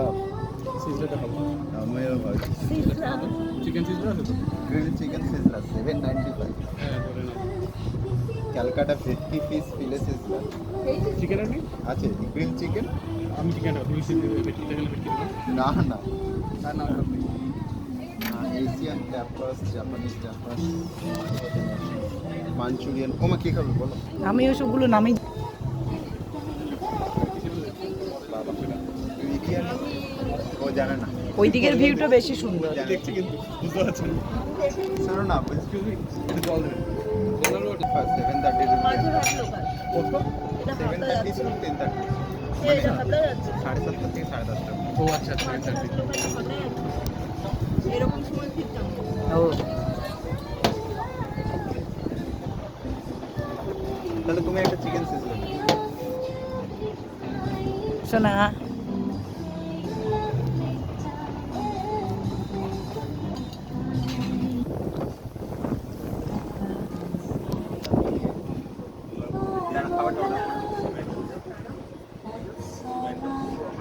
আছে চিকেন সিজরা আছে তো? গ্রিল চিকেন সিজরা সেভেন নাইনটি ফাইভ হ্যাঁ ধরে নাও। ক্যালকাটা ভেটকি ফিস ফিলে সিজরা চিকেন আর কি? আছে গ্রিল চিকেন আমি চিকেনটা তুমি ভেটকিতে গেলে ভেটকি দেবো। না না তার নাম সব Asian tapas Japanese tapas Manchurian. ওমা কী খাবে বলো? আমি ওসবগুলো নামই জানে না। ওই দিকের ভিউটা বেশি সুন্দর। দেখছি কিন্তু বুঝতে পারছেন শোনো না। এক্সকিউজ মি একটু দেবেন ওটা সেভেন থার্টি কত seven thirty to ten thirty সাড়ে সাতটা থেকে সাড়ে দশটা ও আচ্ছা আচ্ছা আচ্ছা এরকম সময় ফিরতাম ও তাহলে তুমি একটা চিকেন সিজলা শোনা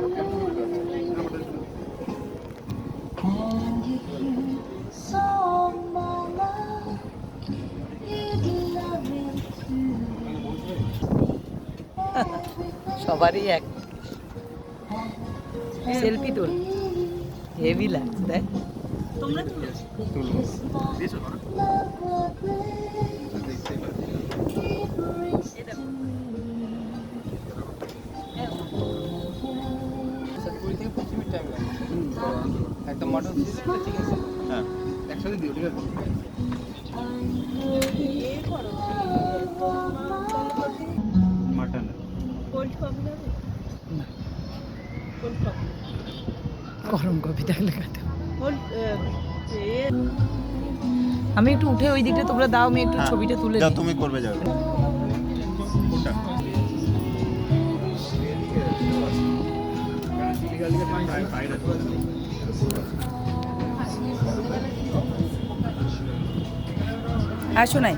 সবারই এক। সেলফি তোল হেভি লাগছে দেখ তোমরা তুলবো একটা মটন একটা চিকেন হ্যাঁ। একসাথে দিও ঠিক আছে? মাটন কোল্ড কফি যাবে কোল্ড কফি গরম কফি থাকলে খাতে আমি একটু উঠে ওই দিকটা তোমরা দাও আমি একটু ছবিটা তুলে হ্যাঁ। নিই। তুমি করবে যাবে। কোনটা হ্যাঁ শোনাই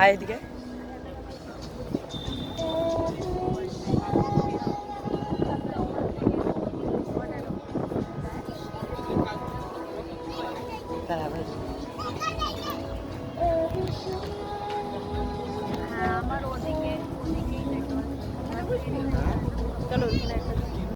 আয় এদিকে Beraber.